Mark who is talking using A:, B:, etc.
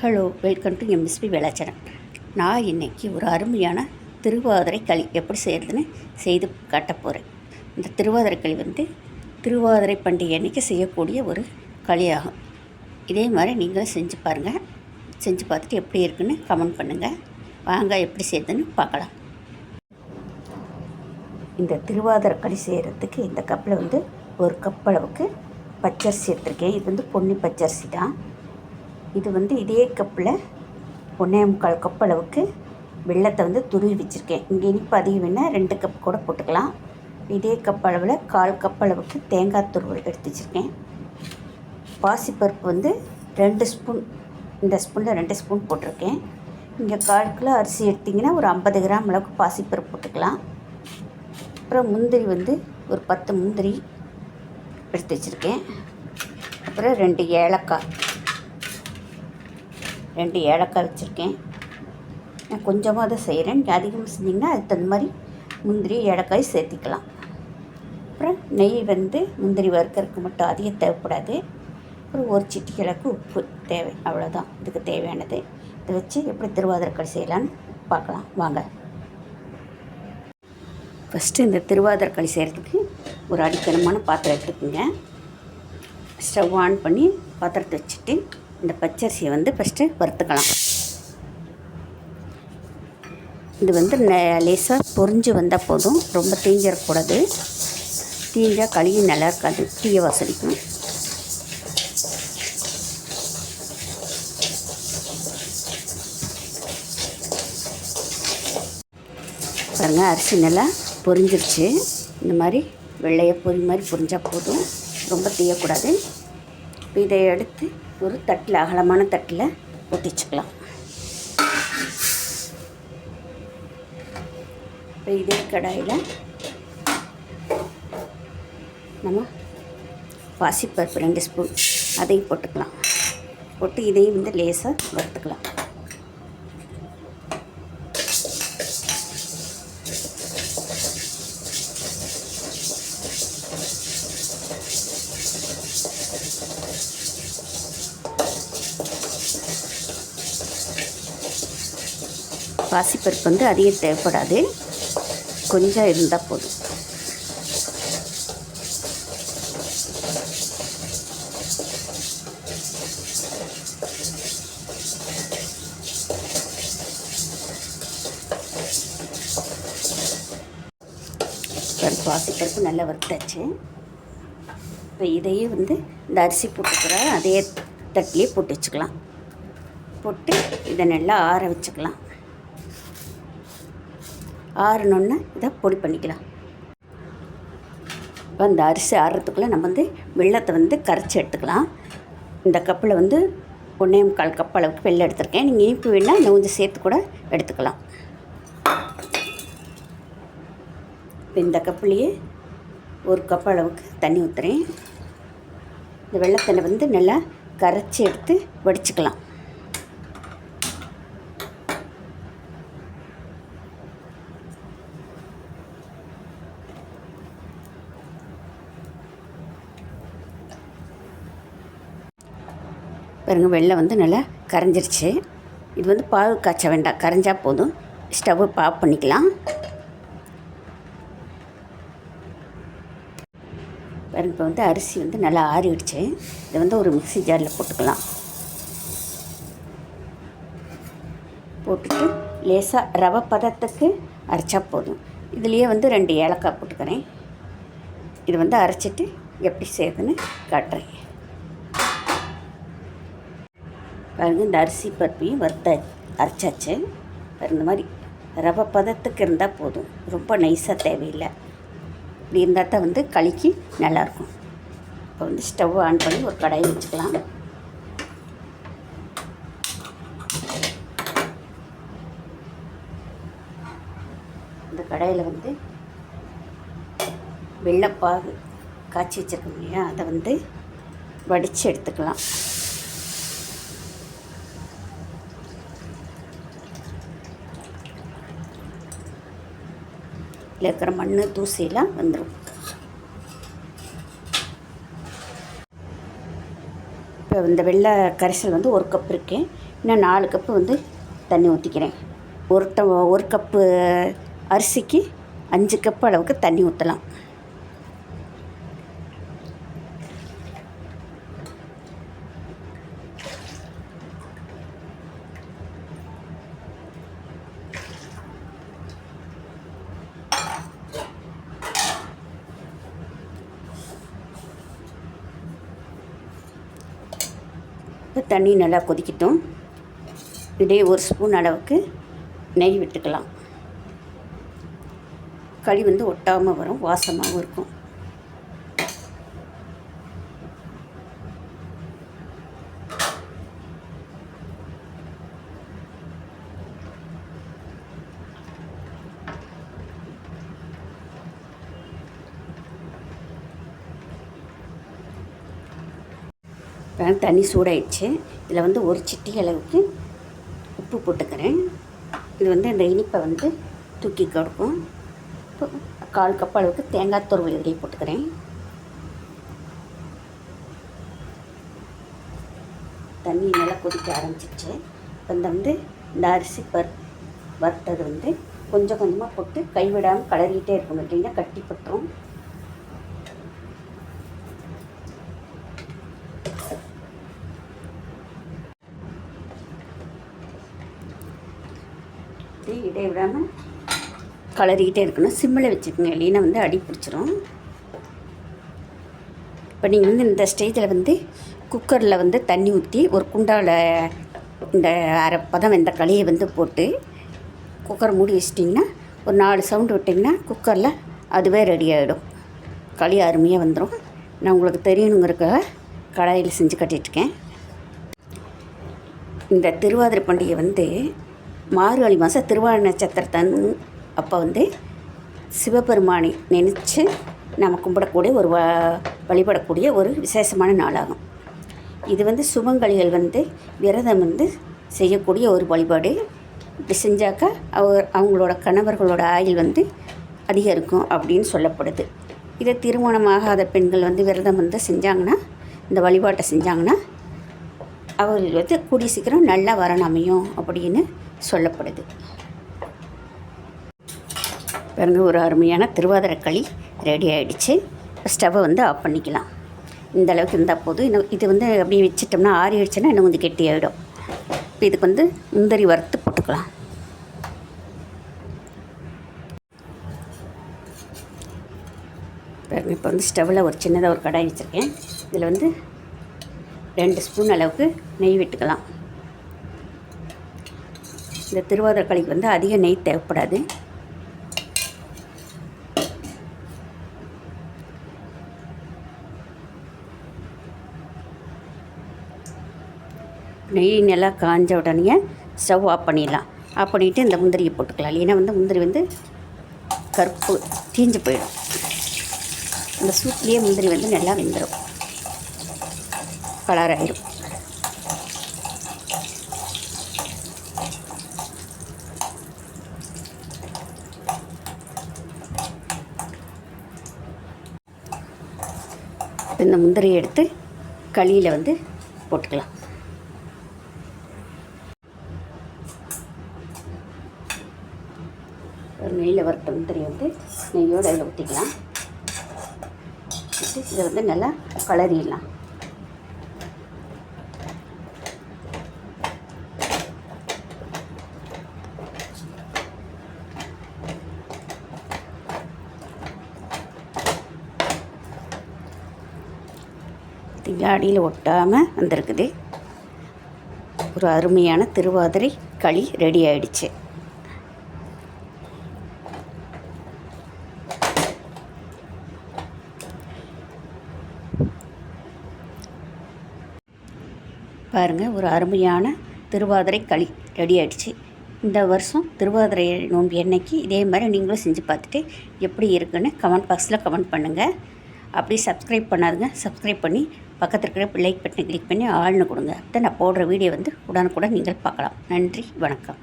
A: Hello welcome to MSP Velachery நான் இன்னைக்கு ஒரு அருமையான திருவாதிரை களி எப்படி செய்கிறதுன்னு செய்து காட்ட போகிறேன் இந்த திருவாதிரை களி வந்து திருவாதிரை பண்டிகை அன்னைக்கு செய்யக்கூடிய ஒரு களியாகும். இதே மாதிரி நீங்களும் செஞ்சு பாருங்கள் செஞ்சு பார்த்துட்டு எப்படி இருக்குன்னு கமெண்ட் பண்ணுங்கள் வாங்க எப்படி செய்யுதுன்னு பார்க்கலாம். இந்த திருவாதிரை களி செய்கிறதுக்கு இந்த கப்பில் வந்து ஒரு கப் அளவுக்கு பச்சரிசி எடுத்துருக்கேன். இது வந்து பொன்னி பச்சரிசி தான். இது வந்து இதே கப்பில் ஒன்றே முக்கால் கப் அளவுக்கு வெள்ளத்தை வந்து துருவி வச்சுருக்கேன். இங்கே இனிப்பு அதிகம் வேணால் ரெண்டு கப் கூட போட்டுக்கலாம். இதே கப் அளவில் கால் கப் அளவுக்கு தேங்காய் துருவல் எடுத்து வச்சுருக்கேன். பாசிப்பருப்பு வந்து ரெண்டு ஸ்பூன் இந்த ஸ்பூனில் ரெண்டு ஸ்பூன் போட்டிருக்கேன். இங்கே கால் கிலோ அரிசி எடுத்திங்கன்னா ஒரு ஐம்பது கிராம் அளவுக்கு பாசிப்பருப்பு போட்டுக்கலாம். அப்புறம் முந்திரி வந்து ஒரு பத்து முந்திரி எடுத்து வச்சுருக்கேன். அப்புறம் ரெண்டு ஏலக்காய். ரெண்டு ஏலக்காய் வச்சுருக்கேன். நான் கொஞ்சமாக தான் செய்கிறேன் நீங்கள் அதிகமாக செஞ்சிங்கன்னா அதுக்கு தகுந்த மாதிரி முந்திரி ஏலக்காய் சேர்த்திக்கலாம். அப்புறம் நெய் வந்து முந்திரி வறுக்கறதுக்கு மட்டும் அதிகம் தேவைப்படாது. அப்புறம் ஒரு சிட்டிகளுக்கு உப்பு தேவை. அவ்வளோதான் இதுக்கு தேவையானது. இதை வச்சு எப்படி திருவாதிரக்களி செய்யலான்னு பார்க்கலாம். வாங்க. ஃபஸ்ட்டு இந்த திருவாதிரக்களி செய்கிறதுக்கு ஒரு அடித்தனமான பாத்திரம் எடுத்துக்கோங்க. ஸ்டவ் ஆன் பண்ணி பாத்திரத்தை வச்சுட்டு இந்த பச்சரிசியை வந்து ஃபஸ்ட்டு வறுத்துக்கலாம். இது வந்து லேசாக பொரிஞ்சு வந்தால் போதும். ரொம்ப தீஞ்சிடக்கூடாது தீஞ்சால் கழுவி நல்லா இருக்காது. தீய வசதிக்கும் பாருங்கள் அரிசி நல்லா பொரிஞ்சிருச்சு இந்த மாதிரி வெள்ளையை பொரி மாதிரி பொரிஞ்சால் போதும். ரொம்ப தீயக்கூடாது. இப்போ இதை எடுத்து ஒரு தட்டில் அகலமான தட்டில் ஒட்டிச்சுக்கலாம். வச்சுக்கலாம் இப்போ இதே கடாயில் நம்ம பாசிப்பருப்பு ரெண்டு ஸ்பூன் அதையும் போட்டுக்கலாம். போட்டு இதையும் வந்து லேசாக வறுத்துக்கலாம். பாசிப்பருப்பு வந்து அதிகம் தேவைப்படாது. கொஞ்சம் இருந்தால் போதும். பருப்பு பாசிப்பருப்பு நல்லா வறுத்தாச்சு. இப்போ இதையே வந்து இந்த அரிசி போட்டுக்கிற அதே தட்டிலே போட்டு வச்சுக்கலாம். போட்டு இதை நல்லா ஆற வச்சுக்கலாம். ஆறணுன்னு இதை பொடி பண்ணிக்கலாம். இப்போ அந்த அரிசி ஆறுறதுக்குள்ளே நம்ம வந்து வெள்ளத்தை வந்து கரைச்சி எடுத்துக்கலாம். இந்த கப்பில் வந்து ஒன்றே முக்கால் கப் அளவுக்கு வெள்ளம் எடுத்திருக்கேன். நீங்கள் இனிப்பு வேணால் இன்னும் கொஞ்சம் சேர்த்து கூட எடுத்துக்கலாம். இப்போ இந்த கப்புலேயே ஒரு கப் அளவுக்கு தண்ணி ஊற்றுறேன் இந்த வெள்ளத்தண்ணி வந்து நல்லா கரைச்சி எடுத்து வடிச்சுக்கலாம். பாருங்கள் வெள்ளம் வந்து நல்லா கரைஞ்சிருச்சு. இது வந்து பாகு காய்ச்ச வேண்டாம் கரைஞ்சால் போதும். ஸ்டவ்வை ஆஃப் பண்ணிக்கலாம். பாருங்க இப்போ வந்து அரிசி வந்து நல்லா ஆறிடுச்சு. இதை வந்து ஒரு மிக்ஸி ஜாரில் போட்டுக்கலாம். போட்டுட்டு லேசாக ரவை பதத்துக்கு அரைச்சா போதும். இதுலேயே வந்து ரெண்டு ஏலக்காய் போட்டுக்கிறேன். இது வந்து அரைச்சிட்டு எப்படி செய்யுதுன்னு காட்டுறேன். பாருங்க இந்த அரிசி பருப்பையும் வறுத்த அரைச்சாச்சு. இந்த மாதிரி ரவை பதத்துக்கு இருந்தால் போதும். ரொம்ப நைஸாக தேவையில்லை. இப்படி இருந்தால் தான் வந்து களிக்கு நல்லாயிருக்கும். இப்போ வந்து ஸ்டவ் ஆன் பண்ணி ஒரு கடாயை வச்சுக்கலாம். இந்த கடாயில் வந்து வெள்ளைப்பாகு காய்ச்சி வச்சுருக்கோம் இல்லையா? அதை வந்து வடித்து எடுத்துக்கலாம். இதில் இருக்கிற மண் தூசியெல்லாம் வந்துடும் இப்போ இந்த வெள்ளை கரைசல் வந்து ஒரு கப் இருக்கேன். இன்னும் நாலு கப்பு வந்து தண்ணி ஊற்றிக்கிறேன் ஒரு ட ஒரு கப்பு அரிசிக்கு அஞ்சு கப்பு அளவுக்கு தண்ணி ஊற்றலாம் இப்போ தண்ணி நல்லா கொதிக்கட்டும். இதே ஒரு ஸ்பூன் அளவுக்கு நெய் விட்டுக்கலாம். களி வந்து ஒட்டாமல் வரும் வாசமாகவும் இருக்கும். இப்போ தண்ணி சூடாயிடுச்சு. இதில் வந்து ஒரு சிட்டி அளவுக்கு உப்பு போட்டுக்கிறேன். இது வந்து இந்த இனிப்பை வந்து தூக்கி கொடுக்கும். இப்போ கால் கப் அளவுக்கு தேங்காய் துருவல் இதிலே போட்டுக்கிறேன். தண்ணி நல்லா கொதிக்க ஆரம்பிச்சிருச்சு. இப்போ இந்த வந்து இந்த அரிசி பர் வறுத்தது வந்து கொஞ்சம் கொஞ்சமாக போட்டு கைவிடாமல் கலரிக்கிட்டே இருக்கணும். இல்லைன்னா கட்டி பட்டுரும். இடைவிடாமல் கலரிக்கிட்டே இருக்கணும். சிம்மில் வச்சுக்கோங்க. இல்லைன்னா வந்து அடி பிடிச்சிரும். இப்போ நீங்கள் வந்து இந்த ஸ்டேஜில் வந்து குக்கரில் வந்து தண்ணி ஊற்றி ஒரு குண்டாவில் இந்த அரை பதம் களியை வந்து போட்டு குக்கர் மூடி வச்சிட்டிங்கன்னா ஒரு நாலு சவுண்டு விட்டிங்கன்னா குக்கரில் அதுவே ரெடி ஆகிடும் களி அருமையாக வந்துடும் நான் உங்களுக்கு தெரியணுங்கிறக்காக கடாயில் செஞ்சு கட்டிட்டுருக்கேன். இந்த திருவாதிரை பண்டிகை வந்து மார்கழி மாதம் திருவாதிரை நட்சத்திரத்தன் அப்போ வந்து சிவபெருமானை நினச்சி நம்ம கும்பிடக்கூடிய ஒரு வ வழிபடக்கூடிய ஒரு விசேஷமான நாளாகும். இது வந்து சுபங்கலிகள் வந்து விரதம் வந்து செய்யக்கூடிய ஒரு வழிபாடு. இப்படி செஞ்சாக்கா அவர் அவங்களோட கணவர்களோட ஆயுள் வந்து அதிகரிக்கும் அப்படின்னு சொல்லப்படுது. இதை திருமணமாகாத பெண்கள் வந்து விரதம் வந்து செஞ்சாங்கன்னா இந்த வழிபாட்டை செஞ்சாங்கன்னா அவர்கள் வந்து கூடிய சீக்கிரம் நல்லா வரன் அமையும் அப்படின்னு சொல்லப்படுது. பாருங்கள் ஒரு அருமையான திருவாதிரக்களி ரெடி ஆகிடுச்சு ஸ்டவ்வை வந்து ஆஃப் பண்ணிக்கலாம். இந்த அளவுக்கு இருந்தால் போதும். இன்னும் இது வந்து அப்படியே வச்சிட்டோம்னா ஆறிடுச்சுன்னா இன்னும் கொஞ்சம் கெட்டி ஆகிடும் இப்போ இதுக்கு வந்து முந்திரி வறுத்து போட்டுக்கலாம். பாருங்க இப்போ வந்து ஸ்டவ்வில் ஒரு சின்னதாக ஒரு கடாய் வச்சுருக்கேன். இதில் வந்து ரெண்டு ஸ்பூன் அளவுக்கு நெய் விட்டுக்கலாம். இந்த திருவாதிரை வந்து அதிக நெய் தேவைப்படாது. நெய் நல்லா காஞ்ச உடனே ஸ்டவ் ஆஃப் பண்ணிடலாம். ஆஃப் பண்ணிவிட்டு இந்த முந்திரியை போட்டுக்கலாம். இல்லைன்னா வந்து முந்திரி வந்து கருப்பு தீஞ்சு போயிடும். இந்த சூட்லேயே முந்திரி வந்து நல்லா வெந்துடும் கலர் இந்த முந்திரியை எடுத்து களியில் வந்து போட்டுக்கலாம். ஒரு நெய்யில் வறுத்த முந்திரி வந்து நெய்யோடு அதில் ஊற்றிக்கலாம் இதை வந்து நல்லா கலரிடலாம். பார்த்தீங்களா அடியில் ஒட்டாமல் வந்திருக்குது. ஒரு அருமையான திருவாதிரை களி ரெடி ஆயிடுச்சு. பாருங்கள் ஒரு அருமையான திருவாதிரை களி ரெடி ஆயிடுச்சு. இந்த வருஷம் திருவாதிரை நோன்பு என்னைக்கு? இதே மாதிரி நீங்களும் செஞ்சு பார்த்துட்டு எப்படி இருக்குன்னு கமெண்ட் பாக்ஸில் கமெண்ட் பண்ணுங்கள் அப்படி சப்ஸ்கிரைப் பண்ணாதுங்க. சப்ஸ்கிரைப் பண்ணி பக்கத்தில் இருக்கிற லைக் பட்டனை கிளிக் பண்ணி ஆள்னு கொடுங்க. அப்போ நான் போடுற வீடியோ வந்து உடனுக்குடன் நீங்கள் பார்க்கலாம். நன்றி வணக்கம்.